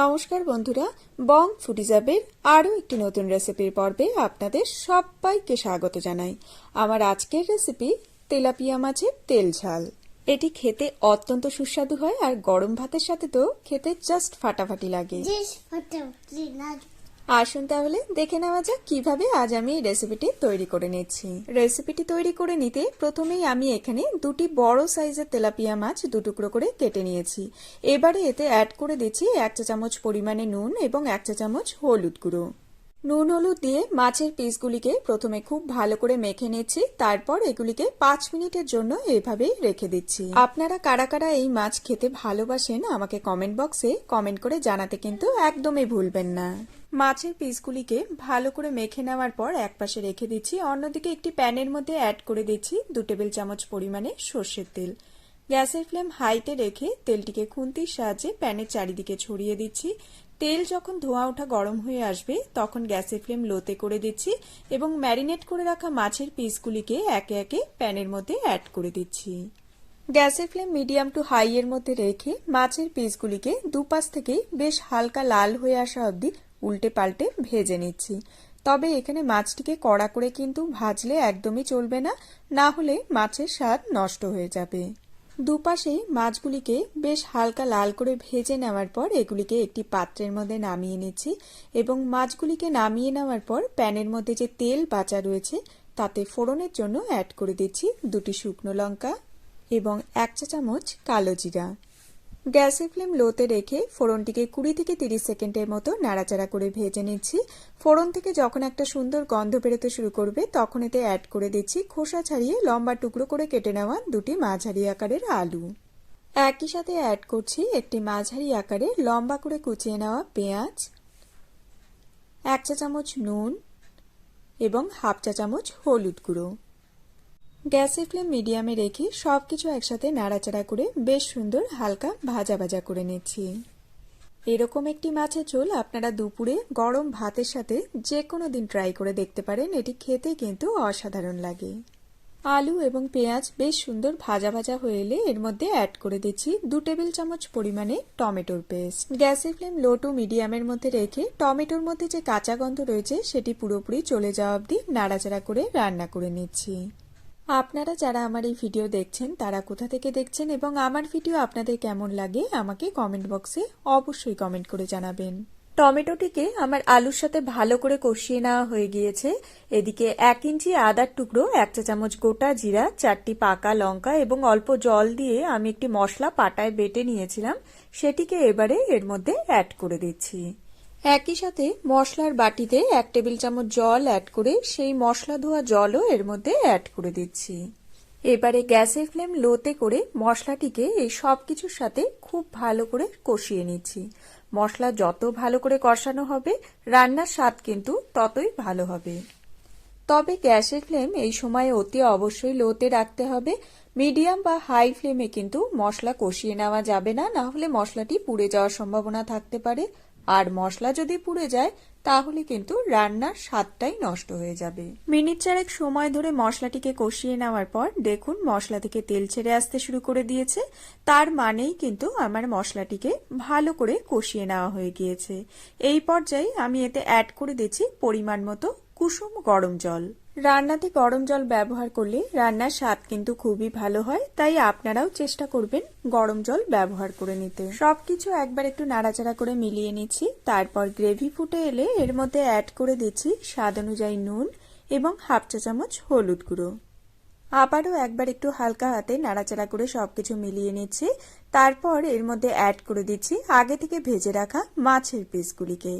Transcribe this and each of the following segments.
নমস্কার বন্ধুরা, বং ফুডিজাবের আরও একটি নতুন রেসিপির পর্বে আপনাদের সবাইকে স্বাগত জানাই। আমার আজকের রেসিপি তেলাপিয়া মাছের তেল ঝাল। এটি খেতে অত্যন্ত সুস্বাদু হয় আর গরম ভাতের সাথে তো খেতে জাস্ট ফাটাফাটি লাগে। আসুন তাহলে, দেখে নেওয়া যাক কীভাবে আজ আমি এই রেসিপিটি তৈরি করে নিচ্ছি। রেসিপিটি তৈরি করে নিতে প্রথমেই আমি এখানে দুটি বড় সাইজের তেলাপিয়া মাছ দু টুকরো করে কেটে নিয়েছি। এবারে এতে অ্যাড করে দিচ্ছি এক চা চামচ পরিমাণে নুন এবং এক চা চামচ হলুদ গুঁড়ো। নুন হলুদ দিয়ে মাছের পিসগুলিকে প্রথমে খুব ভালো করে মেখে নিচ্ছি, তারপর এগুলিকে পাঁচ মিনিটের জন্য এভাবেই রেখে দিচ্ছি। আপনারা কারা কারা এই মাছ খেতে ভালোবাসেন, আমাকে কমেন্ট বক্সে কমেন্ট করে জানাতে কিন্তু একদমই ভুলবেন না। মাছের পিসগুলিকে ভালো করে মেখে নেওয়ার পর একপাশে রেখে দিচ্ছি। অন্যদিকে একটি প্যানের মধ্যে অ্যাড করে দিচ্ছি দু টেবিল চামচ পরিমাণে সর্ষের তেল। গ্যাসের ফ্লেম হাইতে রেখে তেলটিকে খুন্তির সাহায্যে প্যানের চারিদিকে ছড়িয়ে দিচ্ছি। তেল যখন ধোঁয়া ওঠা গরম হয়ে আসবে, তখন গ্যাসের ফ্লেম লোতে করে দিচ্ছি এবং ম্যারিনেট করে রাখা মাছের পিসগুলিকে একে একে প্যানের মধ্যে অ্যাড করে দিচ্ছি। গ্যাসের ফ্লেম মিডিয়াম টু হাই এর মধ্যে রেখে মাছের পিসগুলিকে দুপাশ থেকেই বেশ হালকা লাল হয়ে আসা অবধি উল্টে পাল্টে ভেজে নিচ্ছি। তবে এখানে মাছটিকে কড়া করে কিন্তু ভাজলে একদমই চলবে না না হলে মাছের স্বাদ নষ্ট হয়ে যাবে। দুপাশেই মাছগুলিকে বেশ হালকা লাল করে ভেজে নেওয়ার পর এগুলিকে একটি পাত্রের মধ্যে নামিয়ে নিচ্ছি এবং মাছগুলিকে নামিয়ে নেওয়ার পর প্যানের মধ্যে যে তেল বাঁচা রয়েছে, তাতে ফোড়নের জন্য অ্যাড করে দিচ্ছি দুটি শুকনো লঙ্কা এবং এক চা চামচ কালো জিরা। গ্যাসের ফ্লেম লোতে রেখে ফোড়নটিকে কুড়ি থেকে তিরিশ সেকেন্ডের মতো নাড়াচাড়া করে ভেজে নিচ্ছি। ফোড়ন থেকে যখন একটা সুন্দর গন্ধ বেরোতে শুরু করবে, তখন এতে অ্যাড করে দিচ্ছি খোসা ছাড়িয়ে লম্বা টুকরো করে কেটে নেওয়া দুটি মাঝারি আকারের আলু। একই সাথে অ্যাড করছি একটি মাঝারি আকারে লম্বা করে কুচিয়ে নেওয়া পেঁয়াজ, এক চা চামচ নুন এবং হাফ চা চামচ হলুদ গুঁড়ো। গ্যাসের ফ্লেম মিডিয়ামে রেখে সব কিছু একসাথে নাড়াচাড়া করে বেশ সুন্দর হালকা ভাজা ভাজা করে নিচ্ছি। এরকম একটি মাছের ঝোল আপনারা দুপুরে গরম ভাতের সাথে যে কোনো দিন ট্রাই করে দেখতে পারেন। এটি খেতে কিন্তু অসাধারণ লাগে। আলু এবং পেঁয়াজ বেশ সুন্দর ভাজা ভাজা হয়ে এলে এর মধ্যে অ্যাড করে দিচ্ছি দু টেবিল চামচ পরিমাণে টমেটোর পেস্ট গ্যাসের ফ্লেম লো টু মিডিয়ামের মধ্যে রেখে টমেটোর মধ্যে যে কাঁচা গন্ধ রয়েছে, সেটি পুরোপুরি চলে যাওয়া অবধি নাড়াচাড়া করে রান্না করে নিচ্ছি। আপনারা যারা আমার এই ভিডিও দেখছেন, তারা কোথা থেকে দেখছেন এবং আমার ভিডিও আপনাদের কেমন লাগে, আমাকে কমেন্ট বক্সে অবশ্যই কমেন্ট করে জানাবেন। টমেটোটিকে আমার আলুর সাথে ভালো করে কষিয়ে নেওয়া হয়ে গিয়েছে। এদিকে এক ইঞ্চি আদার টুকরো, এক চা চামচ গোটা জিরা, চারটি পাকা লঙ্কা এবং অল্প জল দিয়ে আমি একটি মশলা পাটায় বেটে নিয়েছিলাম। সেটিকে এবারে এর মধ্যে অ্যাড করে দিচ্ছি। একই সাথে মশলার বাটিতে এক টেবিল চামচ জল অ্যাড করে সেই মশলা ধোয়া জলও এর মধ্যে অ্যাড করে দিচ্ছি। এবারে গ্যাসের ফ্লেম লোতে করে মশলাটিকে এই সব কিছুর সাথে খুব ভালো করে কষিয়ে নিচ্ছি। মশলা যত ভালো করে কষানো হবে, রান্নার স্বাদ কিন্তু ততই ভালো হবে। তবে গ্যাসের ফ্লেম এই সময় অতি অবশ্যই লোতে রাখতে হবে। মিডিয়াম বা হাই ফ্লেমে কিন্তু মশলা কষিয়ে নেওয়া যাবে না না হলে মশলাটি পুড়ে যাওয়ার সম্ভাবনা থাকতে পারে। আর মশলা যদি পুড়ে যায়, তাহলে কিন্তু রান্নার স্বাদটাই নষ্ট হয়ে যাবে। মিনিট চারেক সময় ধরে মশলাটিকে কষিয়ে নেওয়ার পর দেখুন মশলা থেকে তেল ছেড়ে আসতে শুরু করে দিয়েছে। তার মানেই কিন্তু আমার মশলাটিকে ভালো করে কষিয়ে নেওয়া হয়ে গিয়েছে। এই পর্যায়ে আমি এতে অ্যাড করে দিচ্ছি পরিমাণ মতো কুসুম গরম জল। রান্নাতে গরম জল ব্যবহার করলে রান্নার স্বাদ কিন্তু খুবই ভালো হয়, তাই আপনারাও চেষ্টা করবেন গরম জল ব্যবহার করে নিতে। সবকিছু একবার একটু নাড়াচাড়া করে মিলিয়ে নিচ্ছি, তারপর গ্রেভি ফুটে এলে এর মধ্যে অ্যাড করে দিচ্ছি স্বাদ অনুযায়ী নুন এবং হাফ চা চামচ হলুদ গুঁড়ো। আবারও একবার একটু হালকা হাতে নাড়াচাড়া করে সবকিছু মিলিয়ে নিচ্ছি, তারপর এর মধ্যে অ্যাড করে দিচ্ছি আগে থেকে ভেজে রাখা মাছের পিসগুলিকে।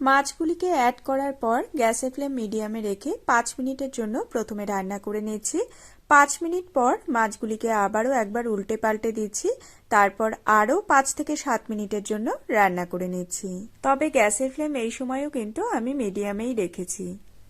মাছগুলিকে অ্যাড করার পর গ্যাসের ফ্লেম মিডিয়ামে রেখে পাঁচ মিনিটের জন্য প্রথমে রান্না করে নিয়েছি পাঁচ মিনিট পর মাছগুলিকে আবারও একবার উল্টে পাল্টে দিচ্ছি। তারপর আরও পাঁচ থেকে সাত মিনিটের জন্য রান্না করে নিচ্ছি। তবে গ্যাসের ফ্লেম এই সময়ও কিন্তু আমি মিডিয়ামেই রেখেছি।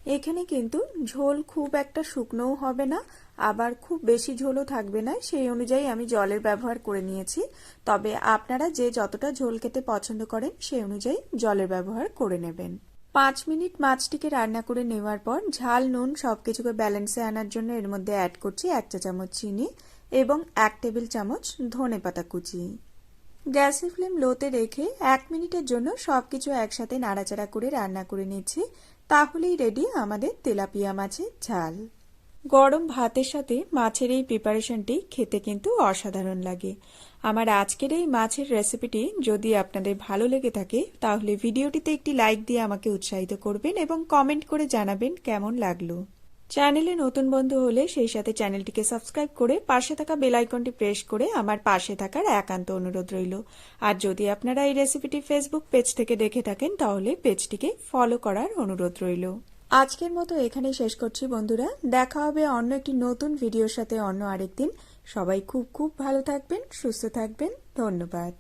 এখানে কিন্তু ঝোল খুব একটা শুকনোও হবে না, আবার খুব বেশি ঝোলও থাকবে না, সেই অনুযায়ী আমি জলের ব্যবহার করে নিয়েছি। তবে আপনারা যে যতটা ঝোল খেতে পছন্দ করেন, সেই অনুযায়ী জলের ব্যবহার করে নেবেন। পাঁচ মিনিট মাছটিকে রান্না করে নেওয়ার পর ঝাল, নুন সবকিছুকে ব্যালেন্সে আনার জন্য এর মধ্যে অ্যাড করছি এক চা চামচ চিনি এবং এক টেবিল চামচ ধনে পাতা কুচি। গ্যাসের ফ্লেম লোতে রেখে এক মিনিটের জন্য সবকিছু একসাথে নাড়াচাড়া করে রান্না করে নিচ্ছি। তাহলেই রেডি আমাদের তেলাপিয়া মাছের ঝাল। গরম ভাতের সাথে মাছের এই প্রিপারেশনটি খেতে কিন্তু অসাধারণ লাগে। আমার আজকের এই মাছের রেসিপিটি যদি আপনাদের ভালো লেগে থাকে, তাহলে ভিডিওটিতে একটি লাইক দিয়ে আমাকে উৎসাহিত করবেন এবং কমেন্ট করে জানাবেন কেমন লাগল। চ্যানেলে নতুন বন্ধু হলে সেই সাথে চ্যানেলটিকে সাবস্ক্রাইব করে পাশে থাকা বেল আইকনটি প্রেস করে আমার পাশে থাকার একান্ত অনুরোধ রইল। আর যদি আপনারা এই রেসিপিটি ফেসবুক পেজ থেকে দেখে থাকেন, তাহলে পেজটিকে ফলো করার অনুরোধ রইল। আজকের মতো এখানেই শেষ করছি বন্ধুরা। দেখা হবে অন্য একটি নতুন ভিডিওর সাথে অন্য আরেকদিন। সবাই খুব খুব ভালো থাকবেন, সুস্থ থাকবেন। ধন্যবাদ।